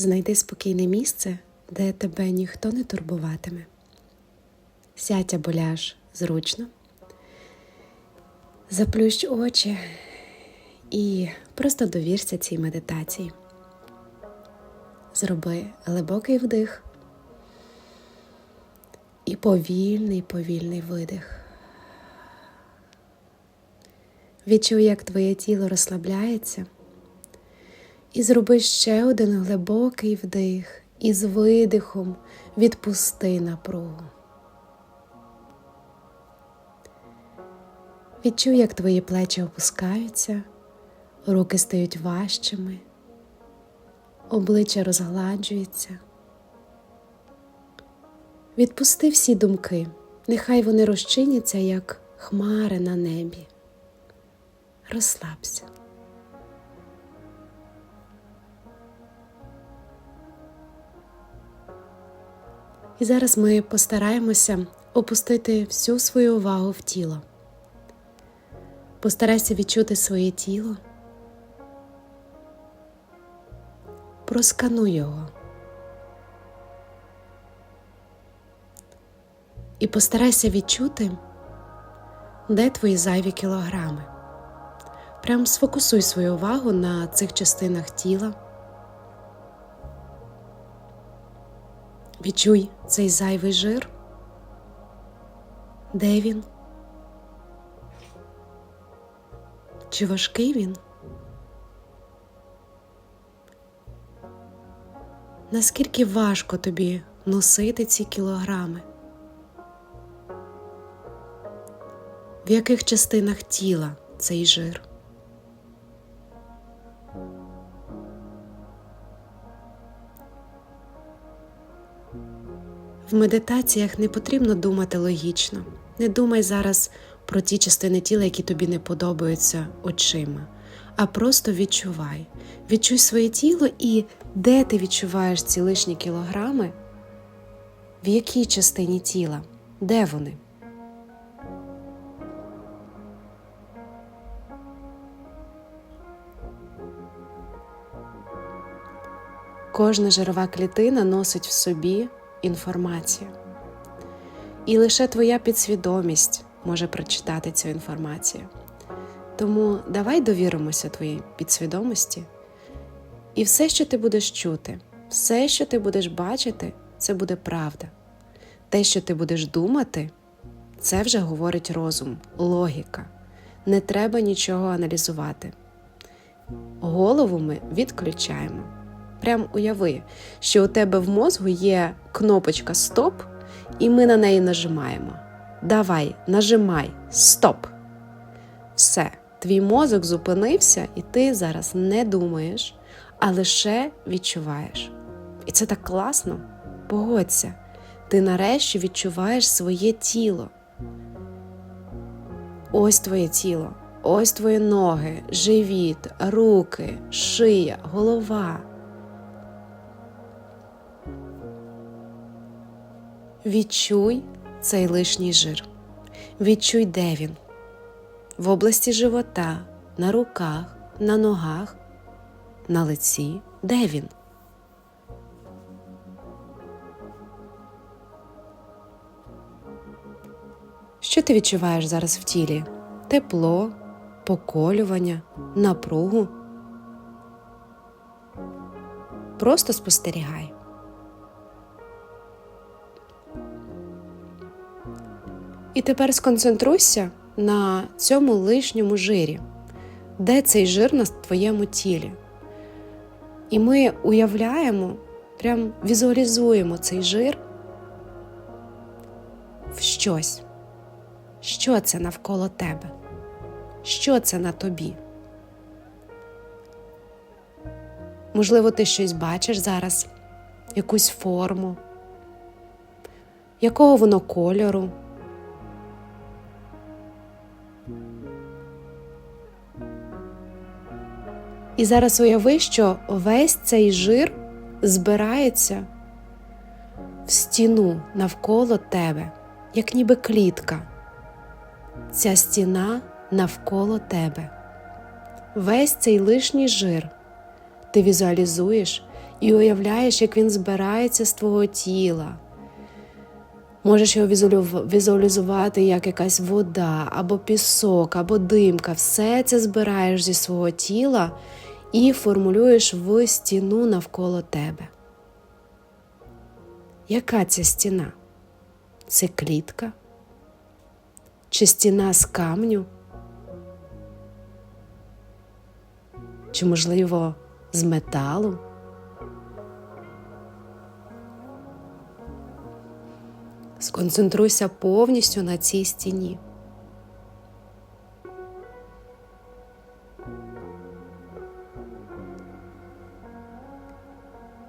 Знайди спокійне місце, де тебе ніхто не турбуватиме. Сядь або ляж зручно, заплющ очі і просто довірся цій медитації. Зроби глибокий вдих і повільний, повільний видих. Відчуй, як твоє тіло розслабляється. І зроби ще один глибокий вдих і з видихом відпусти напругу. Відчуй, як твої плечі опускаються, руки стають важчими, обличчя розгладжується. Відпусти всі думки, нехай вони розчиняться, як хмари на небі. Розслабся. І зараз ми постараємося опустити всю свою увагу в тіло. Постарайся відчути своє тіло. Проскануй його. І постарайся відчути, де твої зайві кілограми. Прям сфокусуй свою увагу на цих частинах тіла. Відчуй цей зайвий жир. Де він? Чи важкий він? Наскільки важко тобі носити ці кілограми? В яких частинах тіла цей жир? В медитаціях не потрібно думати логічно. Не думай зараз про ті частини тіла, які тобі не подобаються очима, а просто відчувай. Відчуй своє тіло і де ти відчуваєш ці лишні кілограми, в якій частині тіла, де вони? Кожна жирова клітина носить в собі інформацію. І лише твоя підсвідомість може прочитати цю інформацію. Тому давай довіримося твоїй підсвідомості. І все, що ти будеш чути, все, що ти будеш бачити, це буде правда. Те, що ти будеш думати, це вже говорить розум, логіка. Не треба нічого аналізувати. Голову ми відключаємо. Прям уяви, що у тебе в мозку є кнопочка Стоп, і ми на неї нажимаємо. Давай, нажимай, стоп. Все, твій мозок зупинився, і ти зараз не думаєш, а лише відчуваєш. І це так класно. Погодься, ти нарешті відчуваєш своє тіло. Ось твоє тіло, ось твої ноги, живіт, руки, шия, голова. Відчуй цей лишній жир. Відчуй, де він. В області живота, на руках, на ногах, на лиці. Де він? Що ти відчуваєш зараз в тілі? Тепло, поколювання, напругу. Просто спостерігай. І тепер сконцентруйся на цьому лишньому жирі, де цей жир на твоєму тілі. І ми уявляємо, прям візуалізуємо цей жир в щось. Що це навколо тебе? Що це на тобі? Можливо, ти щось бачиш зараз, якусь форму, якого воно кольору. І зараз уяви, що весь цей жир збирається в стіну навколо тебе, як ніби клітка. Ця стіна навколо тебе. Весь цей лишній жир ти візуалізуєш, і уявляєш, як він збирається з твого тіла. Можеш його візуалізувати як якась вода, або пісок, або димка. Все це збираєш зі свого тіла і формулюєш в стіну навколо тебе. Яка ця стіна? Це клітка? Чи стіна з камню? Чи, можливо, з металу? Сконцентруйся повністю на цій стіні.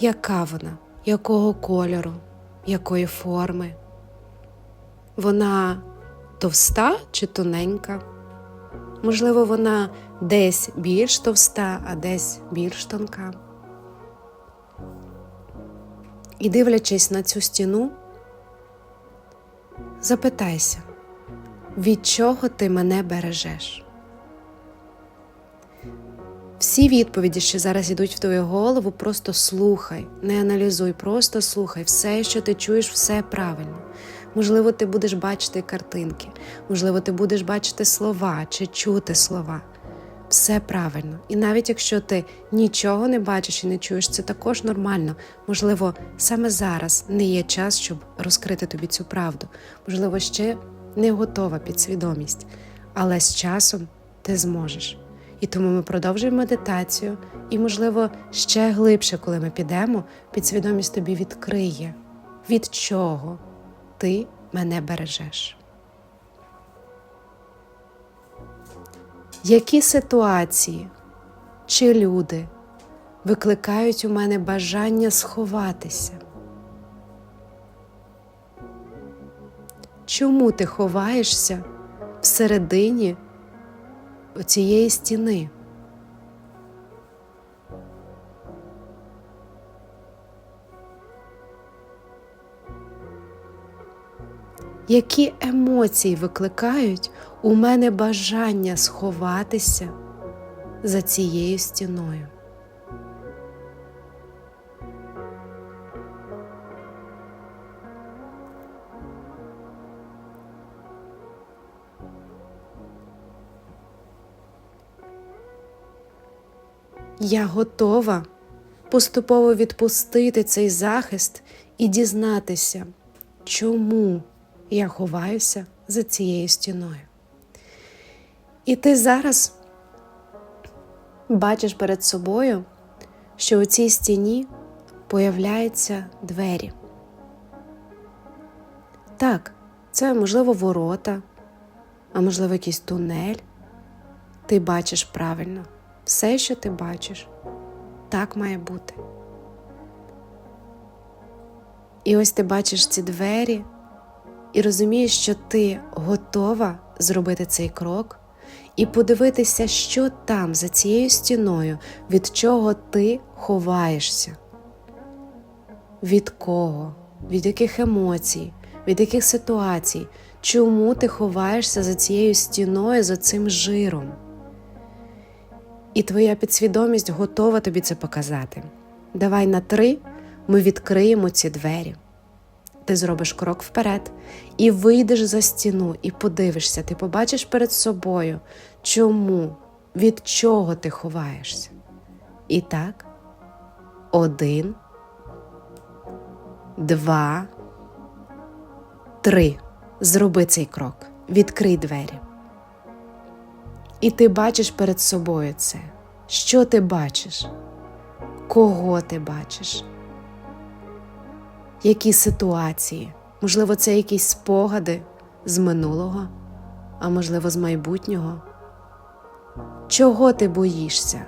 Яка вона? Якого кольору, якої форми? Вона товста чи тоненька? Можливо, вона десь більш товста, а десь більш тонка. І дивлячись на цю стіну, запитайся, від чого ти мене бережеш? Всі відповіді, що зараз йдуть в твою голову, просто слухай, не аналізуй, просто слухай. Все, що ти чуєш, все правильно. Можливо, ти будеш бачити картинки, можливо, ти будеш бачити слова чи чути слова. Все правильно. І навіть якщо ти нічого не бачиш і не чуєш, це також нормально. Можливо, саме зараз не є час, щоб розкрити тобі цю правду. Можливо, ще не готова підсвідомість, але з часом ти зможеш. І тому ми продовжуємо медитацію, і, можливо, ще глибше, коли ми підемо, підсвідомість тобі відкриє, від чого ти мене бережеш. Які ситуації чи люди викликають у мене бажання сховатися? Чому ти ховаєшся всередині цієї стіни? Які емоції викликають у мене бажання сховатися за цією стіною? Я готова поступово відпустити цей захист і дізнатися, чому я ховаюся за цією стіною. І ти зараз бачиш перед собою, що у цій стіні появляються двері. Так, це можливо ворота, а можливо, якийсь тунель. Ти бачиш правильно все, що ти бачиш, так має бути. І ось ти бачиш ці двері і розумієш, що ти готова зробити цей крок і подивитися, що там за цією стіною, від чого ти ховаєшся, від кого, від яких емоцій, від яких ситуацій, чому ти ховаєшся за цією стіною, за цим жиром. І твоя підсвідомість готова тобі це показати. Давай на три ми відкриємо ці двері. Ти зробиш крок вперед і вийдеш за стіну, і подивишся, ти побачиш перед собою, чому, від чого ти ховаєшся. І так, один, два, три. Зроби цей крок, відкрий двері. І ти бачиш перед собою це. Що ти бачиш? Кого ти бачиш? Які ситуації? Можливо, це якісь спогади з минулого, а можливо, з майбутнього? Чого ти боїшся?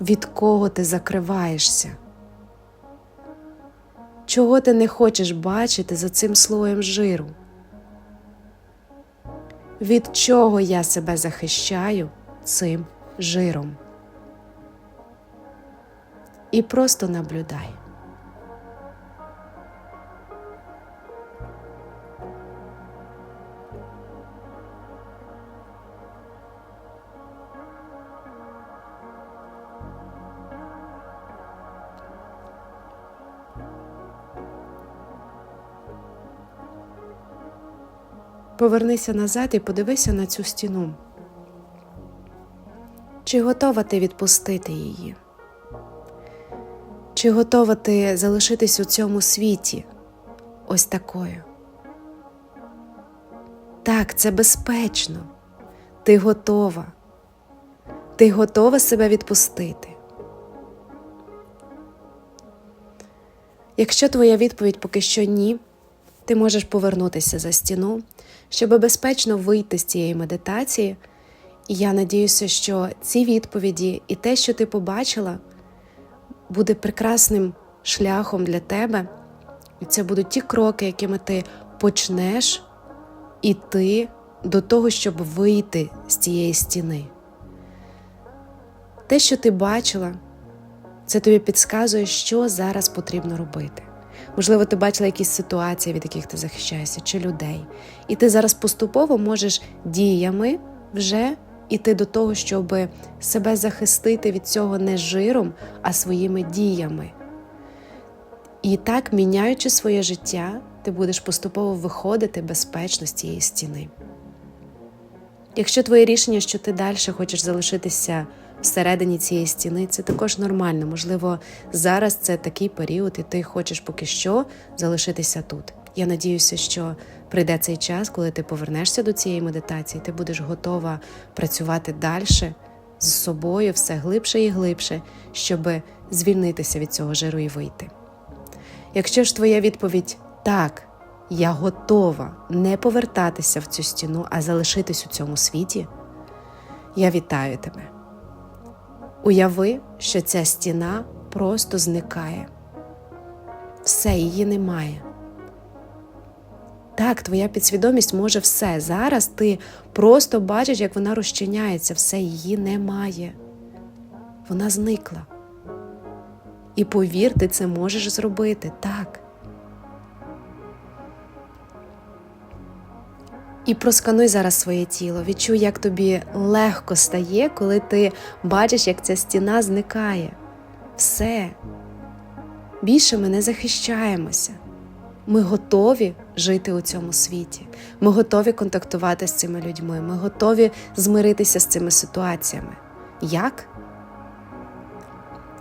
Від кого ти закриваєшся? Чого ти не хочеш бачити за цим слоєм жиру? Від чого я себе захищаю цим жиром. І просто наблюдай. Повернися назад і подивися на цю стіну. Чи готова ти відпустити її? Чи готова ти залишитись у цьому світі ось такою? Так, це безпечно. Ти готова. Ти готова себе відпустити. Якщо твоя відповідь поки що ні, ти можеш повернутися за стіну, щоб безпечно вийти з цієї медитації. І я надіюся, що ці відповіді і те, що ти побачила, буде прекрасним шляхом для тебе. І це будуть ті кроки, якими ти почнеш іти до того, щоб вийти з цієї стіни. Те, що ти бачила, це тобі підказує, що зараз потрібно робити. Можливо, ти бачила якісь ситуації, від яких ти захищаєшся, чи людей. І ти зараз поступово можеш діями вже іти до того, щоб себе захистити від цього не жиром, а своїми діями. І так, міняючи своє життя, ти будеш поступово виходити безпечно з цієї стіни. Якщо твоє рішення, що ти далі хочеш залишитися всередині цієї стіни, це також нормально. Можливо, зараз це такий період, і ти хочеш поки що залишитися тут. Я надіюся, що прийде цей час, коли ти повернешся до цієї медитації, ти будеш готова працювати далі з собою все глибше і глибше, щоб звільнитися від цього жиру і вийти. Якщо ж твоя відповідь так, я готова не повертатися в цю стіну, а залишитись у цьому світі, я вітаю тебе. Уяви, що ця стіна просто зникає. Все, її немає. Так, твоя підсвідомість може все. Зараз ти просто бачиш, як вона розчиняється, все її немає. Вона зникла. І повір, ти це можеш зробити так. І проскануй зараз своє тіло. Відчуй, як тобі легко стає, коли ти бачиш, як ця стіна зникає. Все. Більше ми не захищаємося. Ми готові жити у цьому світі. Ми готові контактувати з цими людьми. Ми готові змиритися з цими ситуаціями. Як?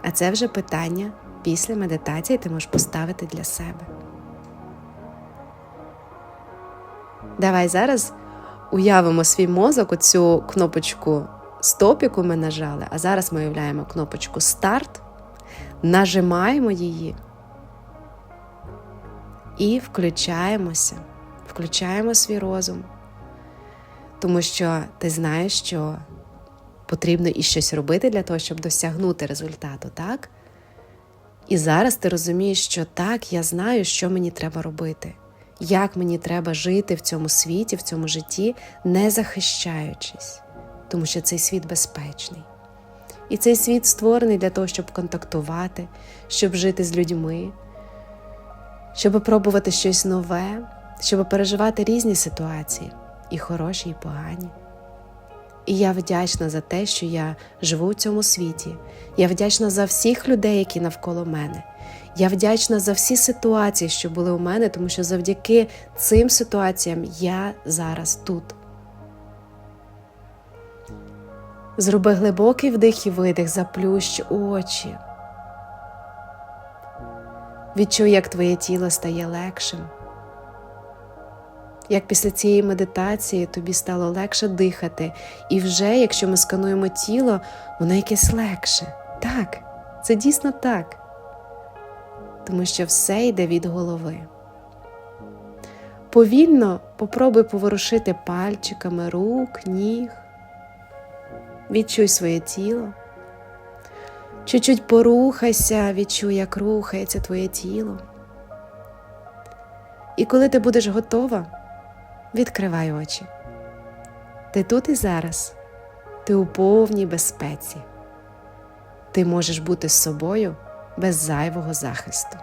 А це вже питання після медитації ти можеш поставити для себе. Давай зараз уявимо свій мозок, оцю кнопочку стоп, яку ми нажали, а зараз ми уявляємо кнопочку старт, нажимаємо її і включаємося, включаємо свій розум, тому що ти знаєш, що потрібно і щось робити для того, щоб досягнути результату, так? І зараз ти розумієш, що так, я знаю, що мені треба робити як мені треба жити в цьому світі, в цьому житті, не захищаючись, тому що цей світ безпечний. І цей світ створений для того, щоб контактувати, щоб жити з людьми, щоб пробувати щось нове, щоб переживати різні ситуації, і хороші, і погані. І я вдячна за те, що я живу в цьому світі. Я вдячна за всіх людей, які навколо мене. Я вдячна за всі ситуації, що були у мене, тому що завдяки цим ситуаціям я зараз тут. Зроби глибокий вдих і видих, заплющ очі. Відчуй, як твоє тіло стає легшим. Як після цієї медитації тобі стало легше дихати, і вже, якщо ми скануємо тіло, воно якесь легше. Так, це дійсно так тому що все йде від голови. Повільно попробуй поворушити пальчиками рук, ніг, відчуй своє тіло. Чуть-чуть порухайся, відчуй, як рухається твоє тіло. І коли ти будеш готова, відкривай очі. Ти тут і зараз, ти у повній безпеці. Ти можеш бути з собою без зайвого захисту.